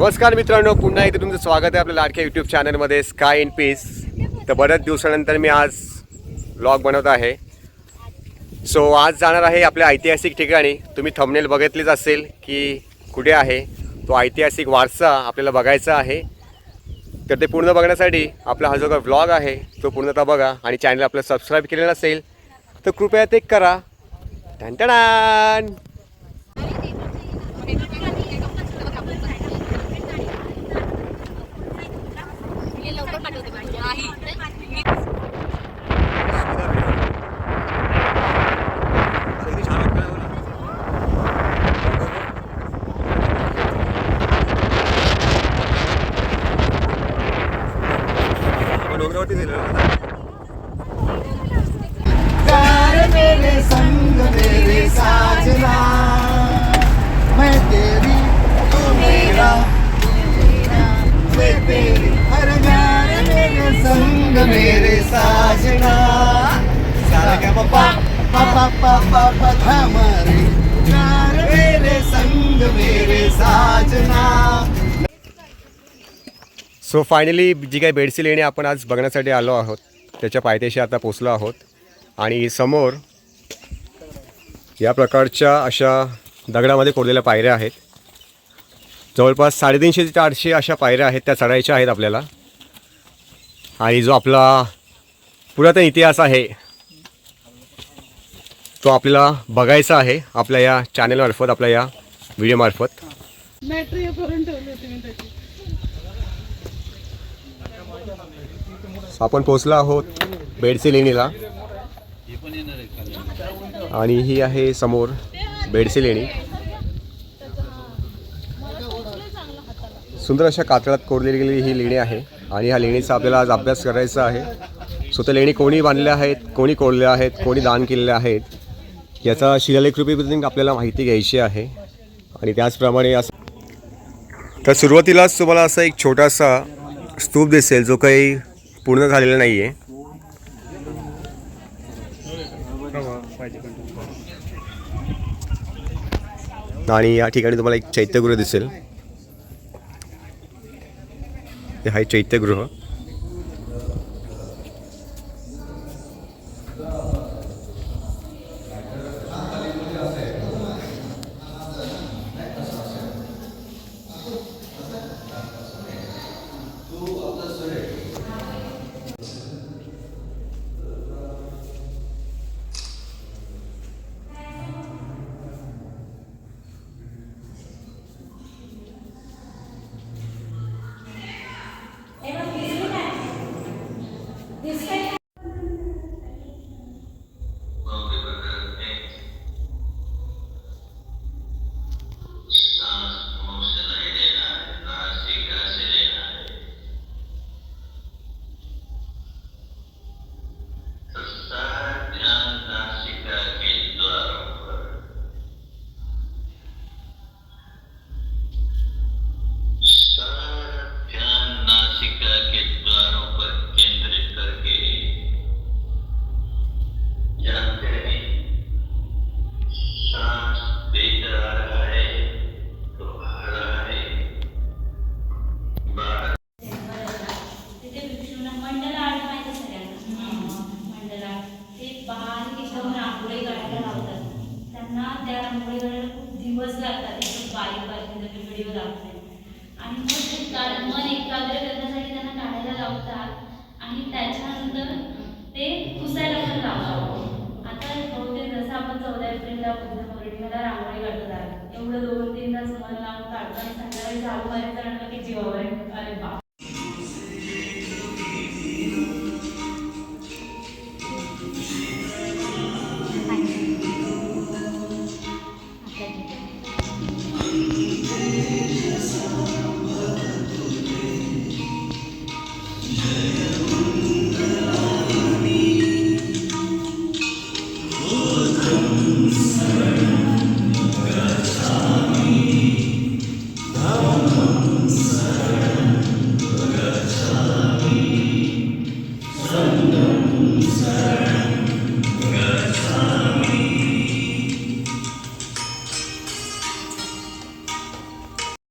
नमस्कार मित्रांनो पुन्हा इथे तुमचं स्वागत आहे आपल्या लाडक्या यूट्यूब चॅनलमध्ये स्काय इन पीस तर बऱ्याच दिवसानंतर मी आज ब्लॉग बनवत आहे. सो आज जाणार आहे आपल्या ऐतिहासिक ठिकाणी. तुम्ही थंबनेल बघितलीच असेल की कुठे आहे. तो ऐतिहासिक वारसा आपल्याला बघायचा आहे. तर ते पूर्ण बघण्यासाठी आपला हा जो काही व्लॉग आहे तो पूर्णतः बघा आणि चॅनल आपलं सबस्क्राईब केलेलं नसेल तर कृपया ते करा. टन! डोंगरावरती प्यार मेरे संग मेरे साजना मैं तेरी तू मेरा मेरे साजना। सारा क्या पथा मारे प्यार मेरे संग मेरे साजना। सो फायनली जी काही बेडसी लेणी आपण आज बघण्यासाठी आलो आहोत. त्याच्या पायथ्याशी आता पोचलो आहोत. आणि समोर या प्रकारच्या अशा दगडामध्ये कोरलेल्या पायऱ्या आहेत. जवळपास साडेतीनशे ते चारशे अशा पायऱ्या आहेत त्या चढायच्या आहेत आपल्याला. आणि जो आपला पुरातन इतिहास आहे तो आपल्याला बघायचा आहे आपल्या या चॅनलमार्फत आपल्या या व्हिडिओमार्फत आपण पोचलो आहोत बेडसे लेणीला आणि ही आहे समोर बेडसे लेणी सुंदर अशा कातळात कोरलेली गेलेली ही लेणी आहे. आणि ह्या लेणीचा आपल्याला आज अभ्यास करायचा आहे. सो त्या लेणी कोणी बांधल्या आहेत कोणी कोरल्या आहेत कोणी दान केलेल्या आहेत याचा शिलालेख शिलालेखरूपी आपल्याला माहिती घ्यायची आहे. आणि त्याचप्रमाणे असं तर सुरुवातीलाच तुम्हाला असा एक छोटासा स्तूप दिसेल जो काही पूर्ण झालेला नाही आहे आणि या ठिकाणी तुम्हाला एक चैत्यगृह दिसेल. हे आहे चैत्यगृह ध्यान आणि त्याच्यानंतर ते पुसायला पण लावतो आता बहुतेक जसं आपण चौदा एप्रिलला बुद्ध पौर्णिमेला रांगोळी काढतात. एवढं दोन तीन तास मन लावून काढतो संध्याकाळी झाडू मारायचं म्हटलं की जीवावर अरे बाप.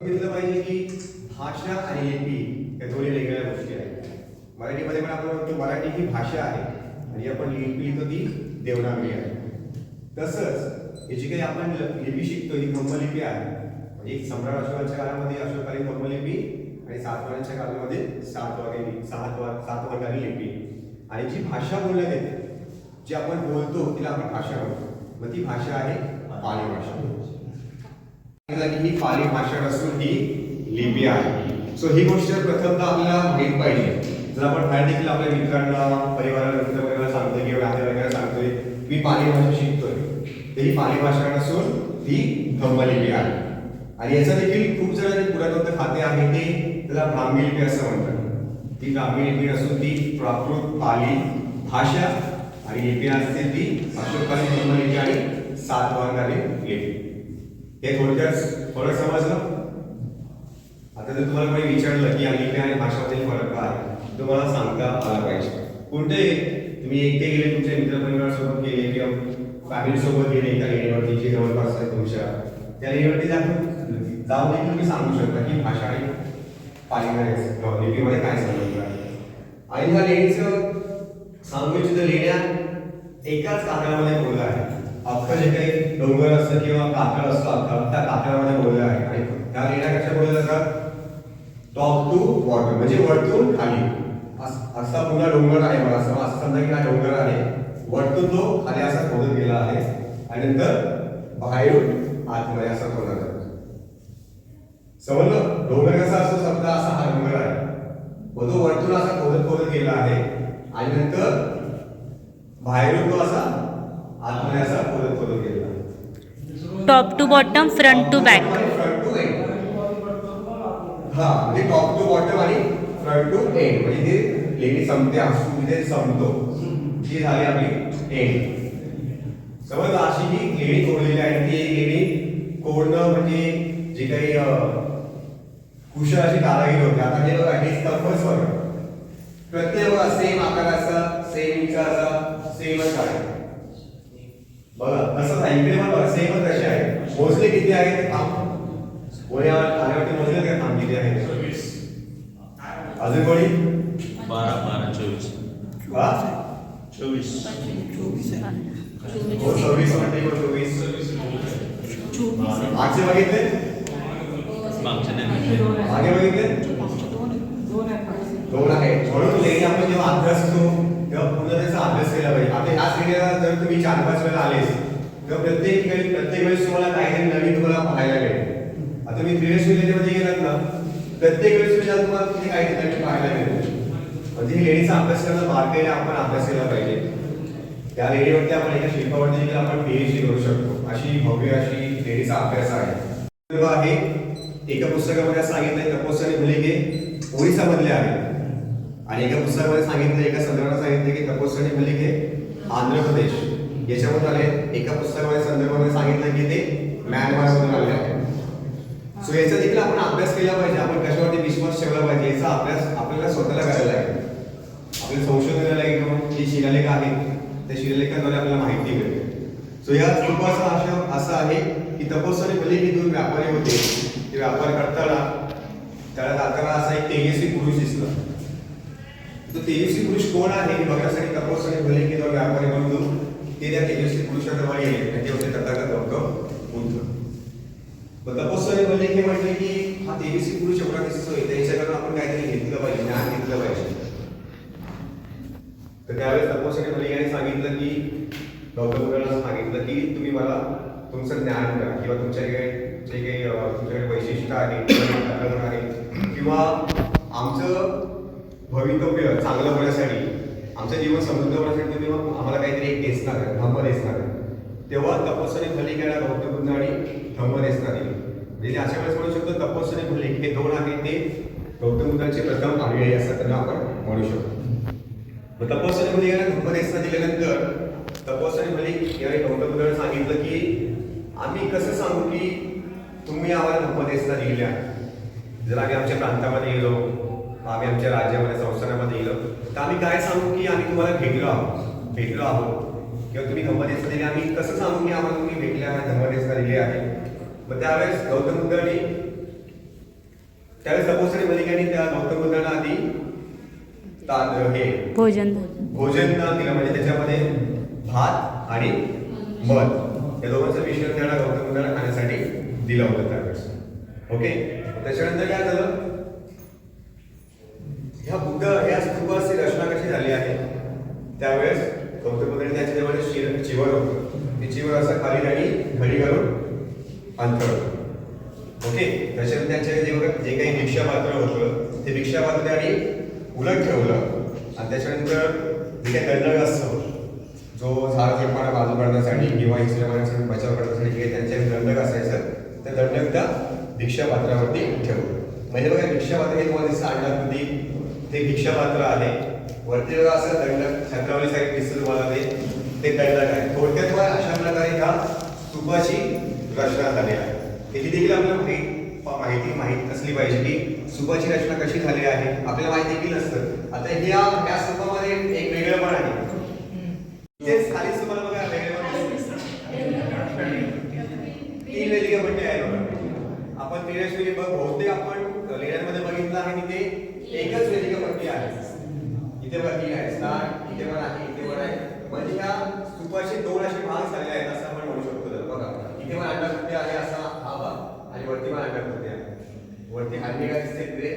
बघितलं पाहिजे की भाषा आणि लिपी या दोन्ही वेगवेगळ्या गोष्टी आहेत. मराठीमध्ये पण आपण म्हणतो मराठी ही भाषा आहे आणि आपण लिपी तर ती देवनागरी आहे. तसंच याची जी काही आपण लिपी शिकतो ही ब्रह्मलिपी आहे. म्हणजे सम्राट अशोकांच्या काळामध्ये अशोककालीन ब्रह्मलिपी आणि सातवाऱ्यांच्या काळामध्ये सातवारी सात सातवाहनारी लिपी. आणि जी भाषा बोलण्यात येते जी आपण बोलतो तिला आपण भाषा म्हणतो. मग ती भाषा आहे पाली भाषा. की ही पाली भाषा असून ही लिपी आहे. सो ही गोष्ट प्रथमतः आपल्याला माहीत पाहिजे. जर आपण बाहेर देखील आपल्या मित्रांना परिवाराला मित्र वगैरे सांगतोय किंवा नातेवाईकांना सांगतोय मी पाली भाषा शिकतोय. तर ही पाली भाषा नसून ती धम्मलिपी आहे. आणि याचं देखील खूप जण जे पुरातत्व खाते आहे ते त्याला ब्राह्मी लिपी असं म्हणतात. ती ब्राह्मी लिपी असून ती प्राकृत पाली भाषा आणि लिपी असते ती अशोकाली धम्मलिपी आणि सातवांगाली लिपी हे थोडक्यात फरक समजलं? आता जर तुम्हाला कोणी विचारलं की या आणि भाषामधील फरक काय आहे तुम्हाला सांगता आला पाहिजे. कोणते तुम्ही एकटे गेले तुमच्या मित्रपरिवारासोबत गेले किंवा फॅमिली सोबत गेले एका लेणीवरती जे जवळपास आहे तुमच्या त्या लेणीवरती जाऊन जाऊन तुम्ही सांगू शकता की भाषा आणि पालिका लिपीमध्ये काय संबंध आहे. आणि ह्या लेणीचं सांगू इच्छितो लेण्या एकाच कागदामध्ये बोललं आहे. अख्खं जे काही डोंगर असतं किंवा कातळ असतं अख्खा त्या कातळामध्ये बोललं आहे. आणि त्या लेण्या कशा बोलल्या जातात टॉप टू वॉटर म्हणजे वरतून खाली. असा पुन्हा डोंगर आहे मला असं असं समजा की हा डोंगर आहे. वरतून तो खाली असा खोदत गेला आहे. आणि नंतर बाहेरून आतमध्ये असा खोदला जातो. समजलं? डोंगर कसा असतो समजा असा हा डोंगर आहे. व तो वरतून असा खोदत खोदत गेला आहे. आणि नंतर बाहेरून तो असा top to bottom front to back हा म्हणजे टॉप टू बॉटम आणि फ्रंट टू एंड म्हणजे ते लेणी संपते असू तिथे संपतो. ती झाली आपली एंड समज अशी ही लेणी कोरलेली आहे ती लेणी कोरणं म्हणजे जे काही कुशल अशी कारागीर होते. आता हे बघा हे स्तंभच बघा प्रत्येक सेम आकाराचा सेम इंचाचा सेमच आहे. बघा तसंच आहे इकडे पण बघा सेमच कसे आहे. मोजले किती आहे? ते थांब. कोणी आल्यावरती मोजले का थांब किती आहे? अजून कोणी? बारा बारा चोवीस. वा चोवीस. हो सव्वीस म्हणते चोवीस. मागचे बघितले? मागच्या नाही मागे बघितले? दोन आहे. म्हणून आपण जेव्हा अभ्यास करतो चार पाच वेळेला आलेच. तेव्हा प्रत्येक ठिकाणी प्रत्येक वेळेस तुम्हाला काहीतरी नवीन तुम्हाला पाहायला मिळेल आता मी त्रिवेश श्रेणीमध्ये गेलात ना प्रत्येक वेळेस तुम्ही तुम्हाला तिथे काही नवीन पाहायला मिळेल म्हणजे ही लेणीचा अभ्यास करणं बारकाईने आपण अभ्यास केला पाहिजे. त्या लेणीवरती आपण एका शिल्पावरती देखील आपण पीएचडी करू शकतो. अशी भव्य अशी लेणीचा अभ्यास आहे. आहे एका पुस्तकामध्ये सांगितलंय आणि मुलिके ओरिसामधले आहे आणि एका पुस्तकामध्ये सांगितलं एका संदर्भात सांगितलं की तपोसरी मुलिके आंध्र प्रदेश. याच्यामधून आले एका पुस्तकामध्ये संदर्भामध्ये सांगितलं की ते म्यानमारमधून आले. आहे सो याचा देखील आपण अभ्यास केला पाहिजे. आपण कशावरती विश्वास ठेवला पाहिजे याचा अभ्यास आपल्याला स्वतःला करायला लागेल. आपले संशोधनाला घेऊन जे शिलालेख आहेत त्या शिलालेखाद्वारे आपल्याला माहिती मिळते सो या स्वरूपाचा आशय असं आहे की तपस्वी भले की दोन व्यापारी होते. ते व्यापार करताना त्याला जाताना असा एक तेजस्वी पुरुष दिसला. तो तेजस्वी पुरुष कोण आहे हे बघण्यासाठी तपस्वी भले की दोन व्यापारी बंधू ते त्या तेजस्वी पुरुषाजवळ गेले आणि ते होते तथागत भक्त बुद्ध मग तपस्वी म्हणजे की म्हटले की हा तेजस्वी पुरुष एवढा दिसतोय त्याच्याकडून आपण काहीतरी घेतलं पाहिजे ज्ञान घेतलं पाहिजे तर त्यावेळेस तपोसरी मलिकाने सांगितलं की गौतम बुद्धाला सांगितलं की तुम्ही मला तुमचं ज्ञान द्या किंवा तुमच्याकडे जे काही तुमच्याकडे वैशिष्ट्य आहे आहे किंवा आमचं भवितव्य चांगलं होण्यासाठी आमचं जीवन समृद्ध होण्यासाठी तेव्हा आम्हाला काहीतरी एक देसणार आहे धम्म देसणार आहे तेव्हा तपस्वी मलिकाला गौतम बुद्ध आणि धम्म देसणार दिली म्हणजे अशा वेळेस म्हणू शकतो तपस्याने मलिक हे दोन आहे ते गौतम बुद्धांचे प्रथम अनुयायी असं त्यांना आपण म्हणू शकतो. मग गेला धम्म धम्मदेशना दिल्यानंतर तपस्याने मलिक यावेळी गौतम बुद्धाने सांगितलं की आम्ही कसं सांगू की तुम्ही आम्हाला धम्मदेशना दिलेल्या जर आम्ही आमच्या प्रांतामध्ये गेलो आम्ही आमच्या राज्यामध्ये संस्थानामध्ये गेलो तर आम्ही काय सांगू की आम्ही तुम्हाला भेटलो आहोत भेटलो आहोत. किंवा तुम्ही धम्मदेशना दिली आम्ही कसं सांगू की आम्हाला तुम्ही भेटले आहे धम्मदेशना दिली आहे. मग त्यावेळेस गौतम बुद्धांनी त्यावेळेस तपोसरी मलिकाने त्या गौतम बुद्धांना आधी हे भोजन भोजन दिलं. म्हणजे त्याच्यामध्ये भात आणि मध. या दोघांचं मिश्रण त्याला गौतम बुद्धांना खाण्यासाठी दिलं होतं त्यावेळेस. ओके? त्याच्यानंतर काय झालं? ह्या बुद्ध ह्या स्तूपाची रचना कशी झाली आहे? त्यावेळेस गौतम त्याच्याजवळ शिर चिवर होतं. ते चिवर असं खाली आणि घडी घालून अंतर ओके? त्याच्यानंतर त्यांच्या जे जे काही भिक्षा पात्र होतं ते भिक्षा पात्र त्यांनी उलट ठेवलं. आणि त्याच्यानंतर जे काही दंडक असतो जो झाड झोडपाना बाजू करण्यासाठी किंवा इस्त्या माणसांनी बचाव करण्यासाठी जे त्यांच्या त्यांचे दंडक असायचं ते दंडक त्या भिक्षा पात्रावरती ठेवलं. म्हणजे बघा भिक्षा पात्र हे तुम्हाला दिसतं अंडाकृती ते भिक्षा पात्र आहे. वरती बघा असं दंड छत्रावली साईड दिसतं तुम्हाला ते. ते दंडक आहे. थोडक्यात बघा अशा प्रकारे ह्या स्तूपाची रचना झाली आहे. त्याची देखील आपल्याला माहिती माहिती माहीत असली पाहिजे की स्तूपाची रचना कशी झाली आहे आपल्याला माहिती देखील असतं. आता ह्या ह्या स्तूपामध्ये एक वेगळं पण आहे. तेच खाली तुम्हाला बघा वेगळं दिसतं. तीन वेदिका म्हणजे आहे प्रिव्हियस आपण बघ बहुतेक आपण लेण्यांमध्ये बघितलं आहे ते एकच वेदिका पट्टी आहे इथे बघा आहे स्टार इथे पण आहे इथे पण आहे. म्हणजे ह्या स्तूपाचे दोन असे भाग झाले आहेत असं आपण म्हणू शकतो तर बघा इथे पण अंडाकृती आहे असा हा भाग आणि वरती पण अंडाकृती आहे. वरती हल्ली काय दिसते तिथे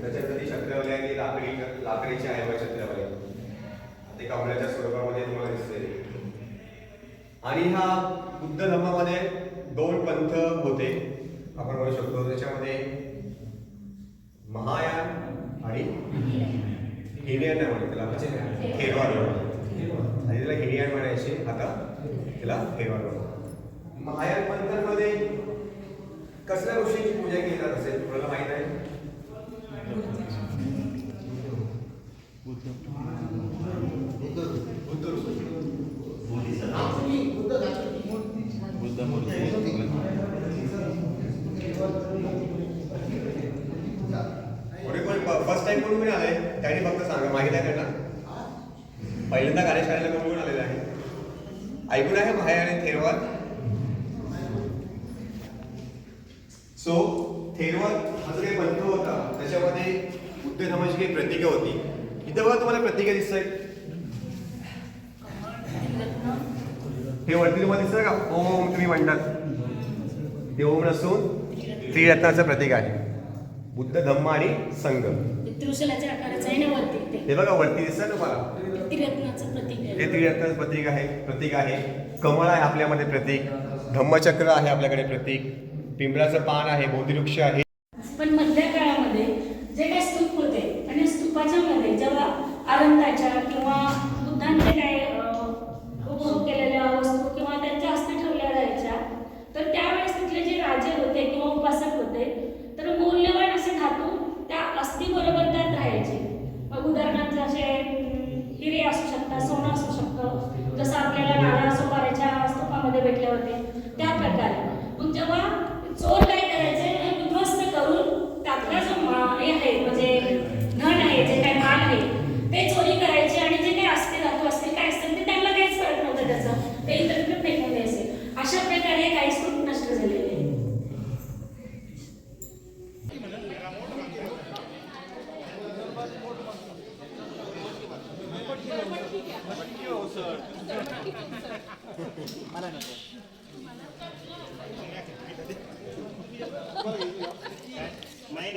त्याच्यानंतर ती छत्रवाली आहे ती लाकडी लाकडीची आहे बघा छत्रवाली. ते कमळाच्या स्वरूपामध्ये तुम्हाला दिसते. आणि हा बुद्ध धर्मामध्ये दोन पंथ होते. आपण म्हणू शकतो त्याच्यामध्ये महायान आणि हिरियान नाही म्हणत त्याला. म्हणजे थेरवाद म्हणतात. आणि त्याला हिरियान म्हणायचे. आता त्याला थेरवाद म्हणतात महायान पंथांमध्ये कसल्या गोष्टीची पूजा केली जात असेल? तुम्हाला माहीत आहे बुद्ध कोणी कोणी फर्स्ट टाइम कोणी कोणी आलंय त्यांनी फक्त सांगा माहिती आहे त्यांना पहिल्यांदा कार्यशाळेला कोण कोण आलेलं आहे? ऐकून आहे माया आणि थेरवाद सो थेरवाद हा जो काही पंथ होता त्याच्यामध्ये बुद्ध धर्माची काही प्रतीक होती. इथं बघा तुम्हाला प्रतीक दिसत आहेत हे वरती तुम्हाला दिसतं का? ओम तुम्ही म्हणतात. ते ओम नसून त्रिरत्नाचं प्रतीक आहे. बुद्ध धम्म आणि संघ. त्रिशूलाच्या आकाराचं आहे ना वरती ते. हे बघा वरती दिसतं तुम्हाला? त्रिरत्नाचं प्रतीक हे आहे प्रतीक आहे. प्रतीक आहे. कमळ आहे आपल्यामध्ये प्रतीक. धम्मचक्र आहे आपल्याकडे प्रतीक. पिंपळाचं पान आहे बोधिवृक्ष आहे. पण मधल्या काळामध्ये जे काही स्तूप होते आणि स्तूपाच्या मध्ये जेव्हा अरंताच्या किंवा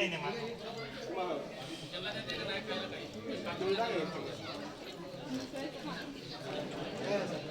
Thank you.